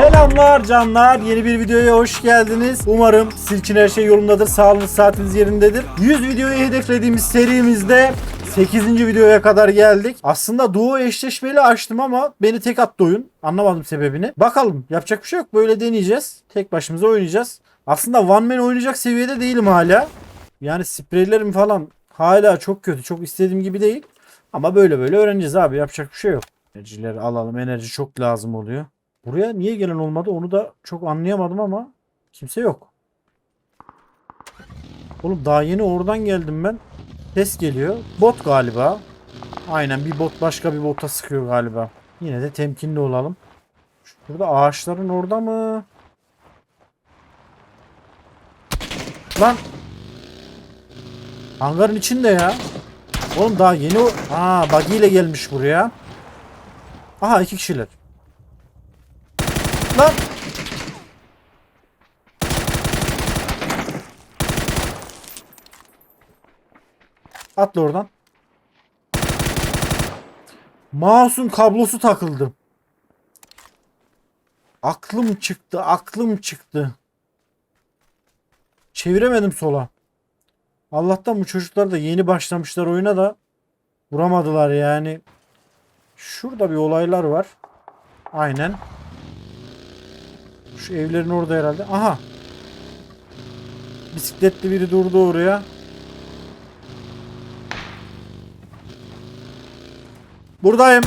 Selamlar canlar. Yeni bir videoya hoş geldiniz. Umarım sizin için her şey yolundadır. Sağlığınız, saatiniz yerindedir. 100 videoyu hedeflediğimiz serimizde 8. videoya kadar geldik. Aslında duo eşleşmeli açtım ama beni tek attı oyun. Anlamadım sebebini. Bakalım yapacak bir şey yok. Böyle deneyeceğiz. Tek başımıza oynayacağız. Aslında one man oynayacak seviyede değilim hala. Yani spreylerim falan hala çok kötü. Çok istediğim gibi değil. Ama böyle böyle öğreneceğiz abi. Yapacak bir şey yok. Enerjileri alalım. Enerji çok lazım oluyor. Buraya niye gelen olmadı onu da çok anlayamadım ama kimse yok. Oğlum daha yeni oradan geldim ben. Ses geliyor. Bot galiba. Aynen bir bot başka bir bota sıkıyor galiba. Yine de temkinli olalım. Burada ağaçların orada mı? Lan. Hangarın içinde ya. Oğlum daha yeni. Aa buggy ile gelmiş buraya. Aha iki kişiler. Lan. Atla oradan. Mouse'un kablosu takıldı. Aklım çıktı, aklım çıktı. Çeviremedim sola. Allah'tan bu çocuklar da yeni başlamışlar oyuna da vuramadılar yani. Şurada bir olaylar var. Aynen. Şu evlerin orada herhalde. Aha. Bisikletli biri durdu oraya. Buradayım.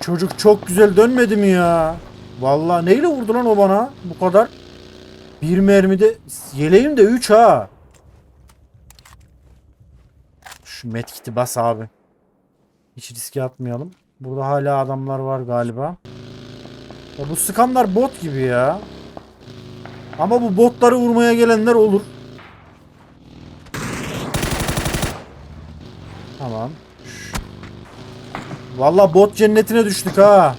Çocuk çok güzel dönmedi mi ya? Vallahi neyle vurdu lan o bana bu kadar? Bir mermide yeleğim de 3 ha. Şu medkit'i bas abi. Hiç riske atmayalım. Burada hala adamlar var galiba. Ya bu sıkanlar bot gibi ya. Ama bu botları vurmaya gelenler olur. Tamam. Şş. Vallahi bot cennetine düştük ha.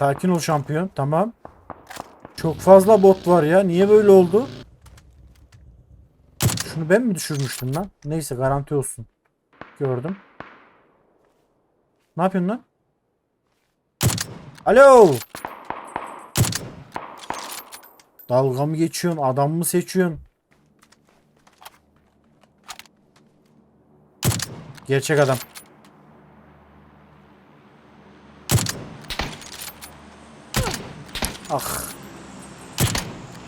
Sakin ol şampiyon. Tamam. Çok fazla bot var ya. Niye böyle oldu? Şunu ben mi düşürmüştüm lan? Neyse garanti olsun. Gördüm. Ne yapıyorsun lan? Alo. Dalga mı geçiyorsun? Adam mı seçiyorsun? Gerçek adam. Ah.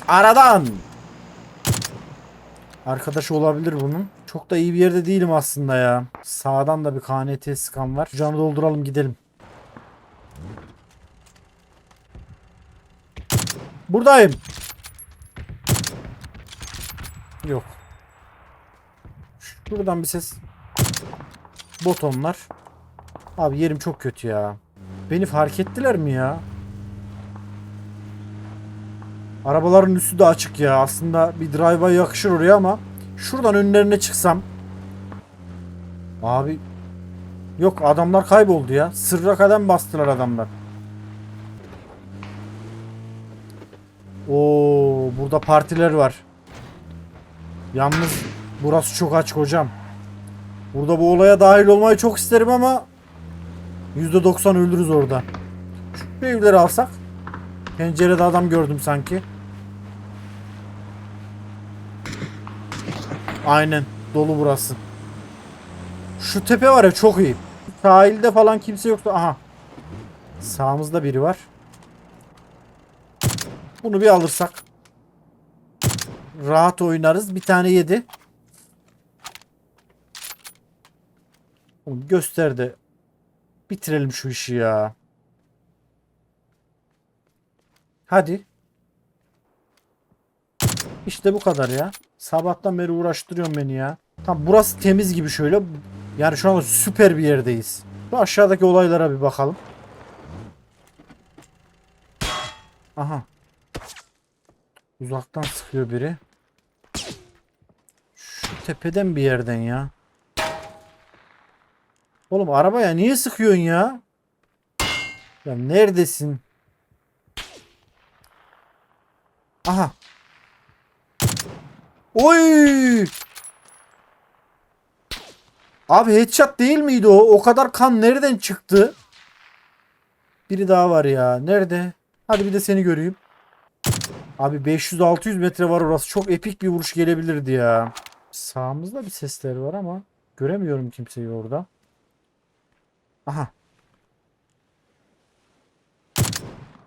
Aradan. Arkadaşı olabilir bunun. Çok da iyi bir yerde değilim aslında ya. Sağdan da bir KNT skan var. Canı dolduralım gidelim. Buradayım. Yok. Şuradan bir ses. Botonlar. Abi yerim çok kötü ya. Beni fark ettiler mi ya? Arabaların üstü de açık ya. Aslında bir drive'a yakışır oraya ama şuradan önlerine çıksam. Abi yok adamlar kayboldu ya. Sırra kadem bastılar adamlar. Oo burada partiler var. Yalnız burası çok açık hocam. Burada bu olaya dahil olmayı çok isterim ama %90 öldürürüz orada. Şu evleri alsak. Pencerede adam gördüm sanki. Aynen. Dolu burası. Şu tepe var ya çok iyi. Sahilde falan kimse yoktu. Aha. Sağımızda biri var. Bunu bir alırsak. Rahat oynarız. Bir tane yedi. Oğlum göster bitirelim şu işi ya. Hadi. İşte bu kadar ya. Sabahtan beri uğraştırıyorsun beni ya. Tam burası temiz gibi şöyle. Yani şu anda süper bir yerdeyiz. Bu aşağıdaki olaylara bir bakalım. Aha. Uzaktan sıkıyor biri. Şu tepeden bir yerden ya. Oğlum arabaya niye sıkıyorsun ya? Ya neredesin? Aha. Oy! Abi headshot değil miydi o? O kadar kan nereden çıktı? Biri daha var ya. Nerede? Hadi bir de seni göreyim. Abi 500-600 metre var orası. Çok epik bir vuruş gelebilirdi ya. Sağımızda bir sesler var ama göremiyorum kimseyi orada. Aha.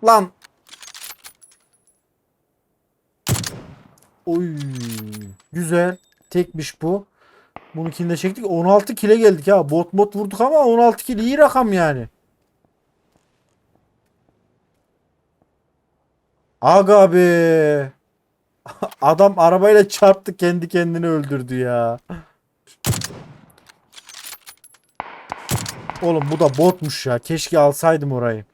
Lan. Oy. Güzel. Tekmiş bu. Bununkini de çektik. 16 kile geldik ha. Bot bot vurduk ama 16 kil iyi rakam yani. Aga be. Adam arabayla çarptı kendi kendini öldürdü ya. Oğlum bu da botmuş ya. Keşke alsaydım orayı.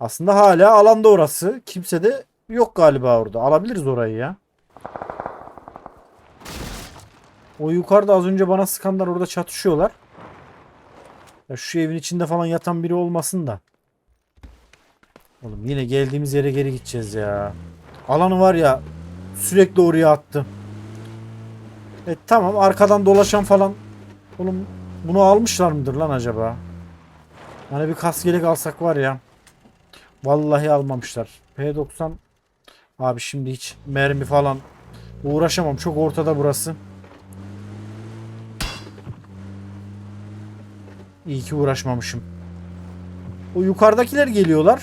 Aslında hala alanda orası. Kimse de yok galiba orada. Alabiliriz orayı ya. O yukarıda az önce bana sıkanlar orada çatışıyorlar. Ya şu evin içinde falan yatan biri olmasın da. Oğlum yine geldiğimiz yere geri gideceğiz ya. Alanı var ya sürekli oraya attı. E tamam arkadan dolaşan falan. Oğlum bunu almışlar mıdır lan acaba? Hani bir kas gelek alsak var ya. Vallahi almamışlar. P90 abi şimdi hiç mermi falan uğraşamam. Çok ortada burası. İyi ki uğraşmamışım. O yukarıdakiler geliyorlar.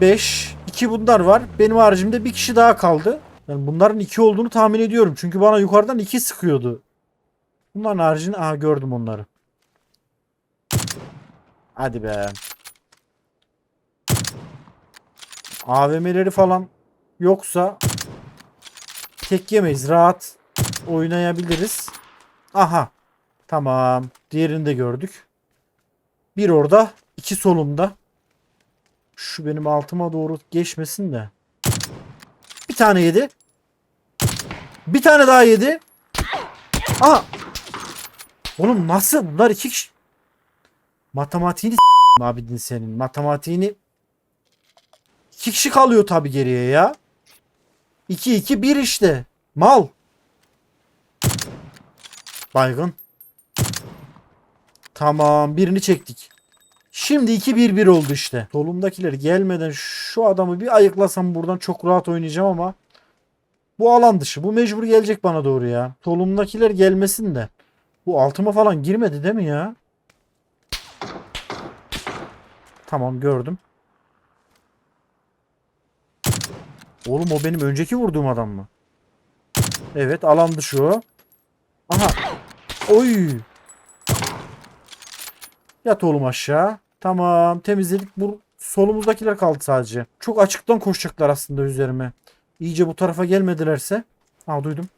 5. 2 bunlar var. Benim haricimde bir kişi daha kaldı. Yani bunların 2 olduğunu tahmin ediyorum. Çünkü bana yukarıdan 2 sıkıyordu. Bunların haricinde aha gördüm onları. Hadi be. AVM'leri falan yoksa tek yemeyiz. Rahat oynayabiliriz. Aha. Tamam. Diğerini de gördük. Bir orada, iki solumda. Şu benim altıma doğru geçmesin de. Bir tane yedi. Bir tane daha yedi. Aha. Oğlum nasıl? Bunlar iki kişi. Matematiğini abidin senin. Matematiğini iki kişi kalıyor tabi geriye ya. 2 2 1 işte. Mal. Baygın. Tamam birini çektik. Şimdi 2-1-1 oldu işte. Solumdakiler gelmeden şu adamı bir ayıklasam buradan çok rahat oynayacağım ama bu alan dışı. Bu mecbur gelecek bana doğru ya. Solumdakiler gelmesin de. Bu altıma falan girmedi değil mi ya? Tamam gördüm. Oğlum o benim önceki vurduğum adam mı? Evet alan dışı o. Aha. Oy. Yat oğlum aşağı. Tamam temizledik. Bu solumuzdakiler kaldı sadece. Çok açıktan koşacaklar aslında üzerime. İyice bu tarafa gelmedilerse. Ha duydum.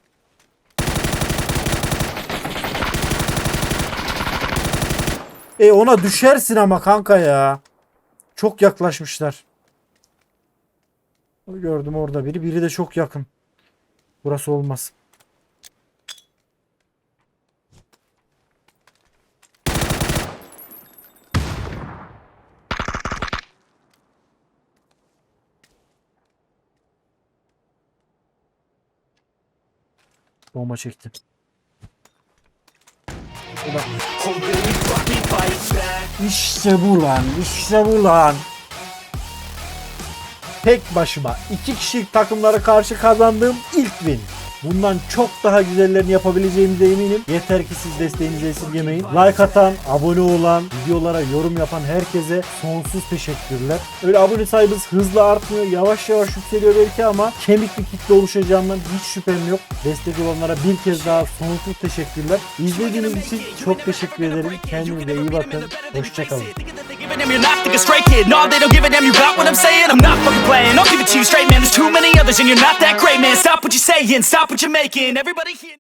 E ona düşersin ama kanka ya. Çok yaklaşmışlar. Gördüm orada biri. Biri de çok yakın. Burası olmaz. Bomba çekti. İşte bu lan. işte bu lan. Tek başıma iki kişilik takımlara karşı kazandığım ilk win. Bundan çok daha güzellerini yapabileceğimize eminim. Yeter ki siz desteğinizi esirgemeyin. Like atan, abone olan, videolara yorum yapan herkese sonsuz teşekkürler. Öyle abone sayımız hızla artmıyor. Yavaş yavaş yükseliyor belki ama kemik bir kitle oluşacağından hiç şüphem yok. Destek olanlara bir kez daha sonsuz teşekkürler. İzlediğiniz için çok teşekkür ederim. Kendinize iyi bakın. Hoşçakalın. Giving them, you're not think a straight kid. No, they don't give a damn. You got what I'm saying? I'm not fucking playing. I'll give it to you straight, man. There's too many others, and you're not that great, man. Stop what you're saying. Stop what you're making. Everybody here.